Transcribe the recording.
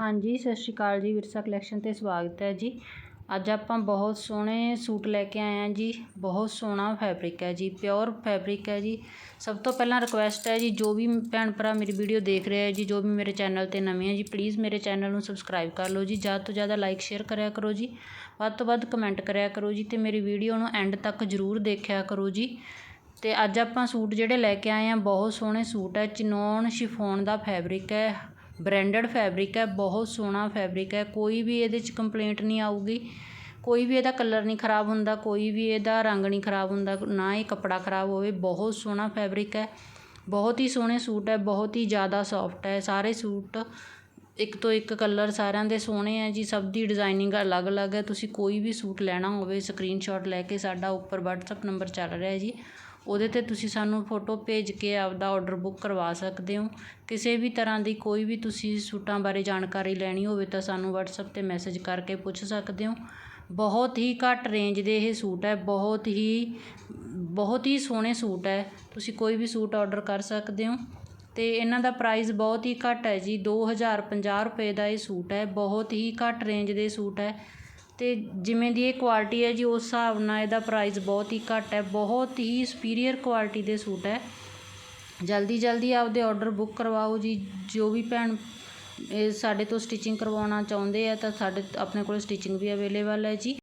ਹਾਂਜੀ, ਸਤਿ ਸ਼੍ਰੀ ਅਕਾਲ ਜੀ, ਵਿਰਸਾ ਕਲੈਕਸ਼ਨ ਤੇ ਸਵਾਗਤ ਹੈ ਜੀ। ਅੱਜ ਆਪਾਂ ਬਹੁਤ ਸੋਹਣੇ ਸੂਟ ਲੈ ਕੇ ਆਏ ਹਾਂ ਜੀ। ਬਹੁਤ ਸੋਹਣਾ ਫੈਬਰਿਕ ਹੈ ਜੀ ਪਿਓਰ ਫੈਬਰਿਕ ਹੈ ਜੀ। ਸਭ ਤੋਂ ਪਹਿਲਾਂ ਰਿਕੁਐਸਟ ਹੈ ਜੀ, ਜੋ ਵੀ ਭੈਣ ਭਰਾ ਮੇਰੀ ਵੀਡੀਓ ਦੇਖ ਰਿਹਾ ਹੈ ਜੀ, ਜੋ ਵੀ ਮੇਰੇ ਚੈਨਲ ਤੇ ਨਵੇਂ ਹੈ ਜੀ ਪਲੀਜ਼ ਮੇਰੇ ਚੈਨਲ ਨੂੰ ਸਬਸਕ੍ਰਾਈਬ ਕਰ ਲਓ ਜੀ। ਜ਼ਿਆਦਾ ਤੋਂ ਜ਼ਿਆਦਾ ਲਾਈਕ ਸ਼ੇਅਰ ਕਰਿਆ ਕਰੋ ਜੀ। ਵੱਧ ਤੋਂ ਵੱਧ ਕਮੈਂਟ ਕਰਿਆ ਕਰੋ ਜੀ ਤੇ ਮੇਰੀ ਵੀਡੀਓ ਨੂੰ ਐਂਡ ਤੱਕ ਜ਼ਰੂਰ ਦੇਖਿਆ ਕਰੋ ਜੀ। ਤੇ ਅੱਜ ਆਪਾਂ ਸੂਟ ਜਿਹੜੇ ਲੈ ਕੇ ਆਏ ਆ ਬਹੁਤ ਸੋਹਣੇ ਸੂਟ ਹੈ ਚਨੋਨ ਸ਼ਿਫੋਨ ਦਾ ਫੈਬਰਿਕ ਹੈ। ਬ੍ਰੈਂਡਡ ਫੈਬਰਿਕ ਹੈ, ਬਹੁਤ ਸੋਹਣਾ ਫੈਬਰਿਕ ਹੈ, ਕੋਈ ਵੀ ਇਹਦੇ 'ਚ ਕੰਪਲੇਂਟ ਨਹੀਂ ਆਊਗੀ। ਕੋਈ ਵੀ ਇਹਦਾ ਕਲਰ ਨਹੀਂ ਖਰਾਬ ਹੁੰਦਾ, ਕੋਈ ਵੀ ਇਹਦਾ ਰੰਗ ਨਹੀਂ ਖਰਾਬ ਹੁੰਦਾ, ਨਾ ਇਹ ਕੱਪੜਾ ਖਰਾਬ ਹੋਵੇ, ਬਹੁਤ ਸੋਹਣਾ ਫੈਬਰਿਕ ਹੈ। ਬਹੁਤ ਹੀ ਸੋਹਣੇ ਸੂਟ ਹੈ, ਬਹੁਤ ਹੀ ਜ਼ਿਆਦਾ ਸੌਫਟ ਹੈ। ਸਾਰੇ ਸੂਟ ਇੱਕ ਤੋਂ ਇੱਕ ਕਲਰ ਸਾਰਿਆਂ ਦੇ ਸੋਹਣੇ ਹੈ ਜੀ, ਸਭ ਦੀ ਡਿਜ਼ਾਈਨਿੰਗ ਅਲੱਗ-ਅਲੱਗ ਹੈ। ਤੁਸੀਂ ਕੋਈ ਵੀ ਸੂਟ ਲੈਣਾ ਹੋਵੇ ਸਕਰੀਨਸ਼ਾਟ ਲੈ ਕੇ ਸਾਡਾ ਉੱਪਰ WhatsApp ਨੰਬਰ ਚੱਲ ਰਿਹਾ ਜੀ। ਉਹਦੇ 'ਤੇ ਤੁਸੀਂ ਸਾਨੂੰ ਫੋਟੋ ਭੇਜ ਕੇ ਆਪਦਾ ਔਡਰ ਬੁੱਕ ਕਰਵਾ ਸਕਦੇ ਹੋ। ਕਿਸੇ ਵੀ ਤਰ੍ਹਾਂ ਦੀ ਕੋਈ ਵੀ ਤੁਸੀਂ ਸੂਟਾਂ ਬਾਰੇ ਜਾਣਕਾਰੀ ਲੈਣੀ ਹੋਵੇ ਤਾਂ ਸਾਨੂੰ ਵਟਸਐਪ 'ਤੇ ਮੈਸੇਜ ਕਰਕੇ ਪੁੱਛ ਸਕਦੇ ਹੋ। ਬਹੁਤ ਹੀ ਘੱਟ ਰੇਂਜ ਦੇ ਇਹ ਸੂਟ ਹੈ। ਬਹੁਤ ਹੀ ਬਹੁਤ ਹੀ ਸੋਹਣੇ ਸੂਟ ਹੈ। ਤੁਸੀਂ ਕੋਈ ਵੀ ਸੂਟ ਔਡਰ ਕਰ ਸਕਦੇ ਹੋ। ਅਤੇ ਇਹਨਾਂ ਦਾ ਪ੍ਰਾਈਜ਼ ਬਹੁਤ ਹੀ ਘੱਟ ਹੈ ਜੀ। 2050 ਰੁਪਏ ਦਾ ਇਹ ਸੂਟ ਹੈ। ਬਹੁਤ ਹੀ ਘੱਟ ਰੇਂਜ ਦੇ ਸੂਟ ਹੈ। ਅਤੇ ਜਿਵੇਂ ਦੀ ਇਹ ਕੁਆਲਿਟੀ ਹੈ ਜੀ, ਉਸ ਹਿਸਾਬ ਨਾਲ ਇਹਦਾ ਪ੍ਰਾਈਜ਼ ਬਹੁਤ ਹੀ ਘੱਟ ਹੈ, ਬਹੁਤ ਹੀ ਸੁਪੀਰੀਅਰ ਕੁਆਲਿਟੀ ਦੇ ਸੂਟ ਹੈ। ਜਲਦੀ ਜਲਦੀ ਆਪਦੇ ਔਡਰ ਬੁੱਕ ਕਰਵਾਓ ਜੀ, ਜੋ ਵੀ ਭੈਣ ਇਹ ਸਾਡੇ ਤੋਂ ਸਟਿਚਿੰਗ ਕਰਵਾਉਣਾ ਚਾਹੁੰਦੇ ਆ ਤਾਂ ਸਾਡੇ, ਆਪਣੇ ਕੋਲ ਸਟਿਚਿੰਗ ਵੀ ਅਵੇਲੇਬਲ ਹੈ ਜੀ।